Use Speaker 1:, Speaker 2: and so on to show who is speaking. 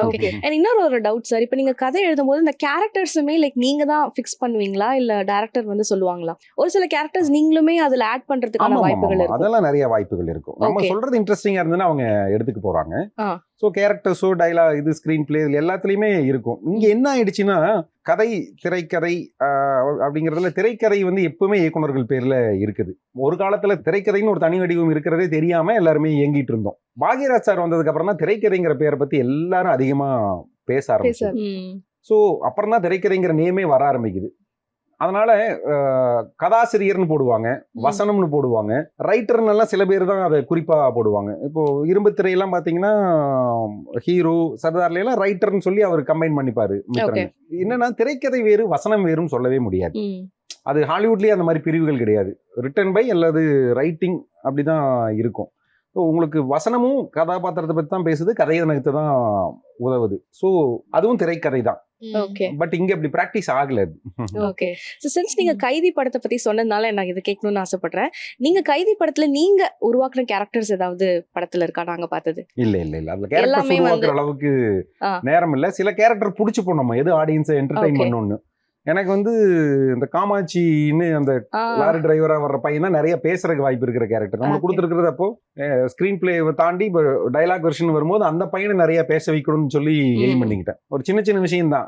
Speaker 1: Okay and இன்னொரு ஒரு doubt sir இப்போ நீங்க கதை எழுதும்போது இந்த கேரக்டர்ஸுமே லைக் நீங்க தான் ஃபிக்ஸ் பண்ணுவீங்களா? இல்ல டேரக்டர் வந்து சொல்லுவாங்களா? ஒரு சில கேரக்டர்ஸ் நீங்களுமே அதுல ஆட் பண்றதுக்கான வாய்ப்புகள் இருக்கும்
Speaker 2: அதெல்லாம் நிறைய வாய்ப்புகள் இருக்கும். நம்ம. சொல்றது இன்ட்ரெஸ்டிங்கா இருந்ததுன்னா அவங்க எடுத்துக்க போறாங்க. ஸோ கேரக்டர்ஸோ டைலாக் இது ஸ்கிரீன் பிளே எல்லாத்துலயுமே இருக்கும். இங்க என்ன ஆயிடுச்சுன்னா கதை திரைக்கதை அப்படிங்கறதுல திரைக்கதை வந்து எப்பவுமே இயக்குனர்கள் பேர்ல இருக்குது. ஒரு காலத்துல திரைக்கதைன்னு ஒரு தனி வடிவம் இருக்கிறதே தெரியாம எல்லாருமே இயங்கிட்டு இருந்தோம். பாக்யராஜ் சார் வந்ததுக்கு அப்புறம் தான் திரைக்கதைங்கிற பேரை பத்தி எல்லாரும் அதிகமா பேச ஆரம்பிச்சாங்க. ஸோ அப்புறம் தான் திரைக்கதைங்கிற நேமே வர ஆரம்பிக்குது. அதனால கதாசிரியர்னு போடுவாங்க வசனம்னு போடுவாங்க ரைட்டர்னு எல்லாம் சில பேர் தான் அதை குறிப்பா போடுவாங்க. இப்போ இரும்பு திரையெல்லாம் பாத்தீங்கன்னா ஹீரோ சர்தார்ல எல்லாம் ரைட்டர்னு சொல்லி அவர் கம்பைன் பண்ணிப்பாரு மித்ரன். என்னன்னா திரைக்கதை வேறு வசனம் வேறும் சொல்லவே முடியாது. அது ஹாலிவுட்லயே அந்த மாதிரி பிரிவுகள் கிடையாது. ரிட்டன் பை அல்லது ரைட்டிங் அப்படிதான் இருக்கும். ஸோ உங்களுக்கு வசனமும் கதாபாத்திரத்தை பத்தி தான் பேசுது கதையதனத்தை தான் உதவுது. ஸோ அதுவும் திரைக்கதை தான்.
Speaker 1: ஓகே
Speaker 2: பட் இங்க அப்படி பிராக்டிஸ் ஆகல.
Speaker 1: ஓகே ஸோ சென்ஸ் நீங்க கைதி படத்தை பத்தி சொன்னதுனால நான் இதை கேட்கணும்னு ஆசைப்படுறேன். நீங்க கைதி படத்துல நீங்க உருவாக்குன கேரக்டர்ஸ் ஏதாவது படத்துல இருக்கா? நாங்க பார்த்தது.
Speaker 2: இல்ல இல்ல இல்ல. அதுல கேரக்டர்
Speaker 1: எல்லாமே
Speaker 2: உருவாக்குற அளவுக்கு. நேரம் இல்ல. சில கேரக்டர் புடிச்சு போனோம் எது ஆடியன்ஸை என்டர்டைன். பண்ணணும்னு எனக்கு வந்து இந்த காமாட்சின்னு அந்த லாரி டிரைவரா வர்ற பையன் நிறைய பேசுறதுக்கு வாய்ப்பு இருக்கிற கேரக்டர் நம்ம. கொடுத்துருக்கிறது அப்போ ஸ்கிரீன் பிளே தாண்டி இப்போ டைலாக் வெர்ஷன் வரும்போது அந்த பையனை நிறைய பேச வைக்கணும்னு சொல்லி எய்ம். பண்ணிக்கிட்டேன் ஒரு சின்ன சின்ன விஷயம் தான்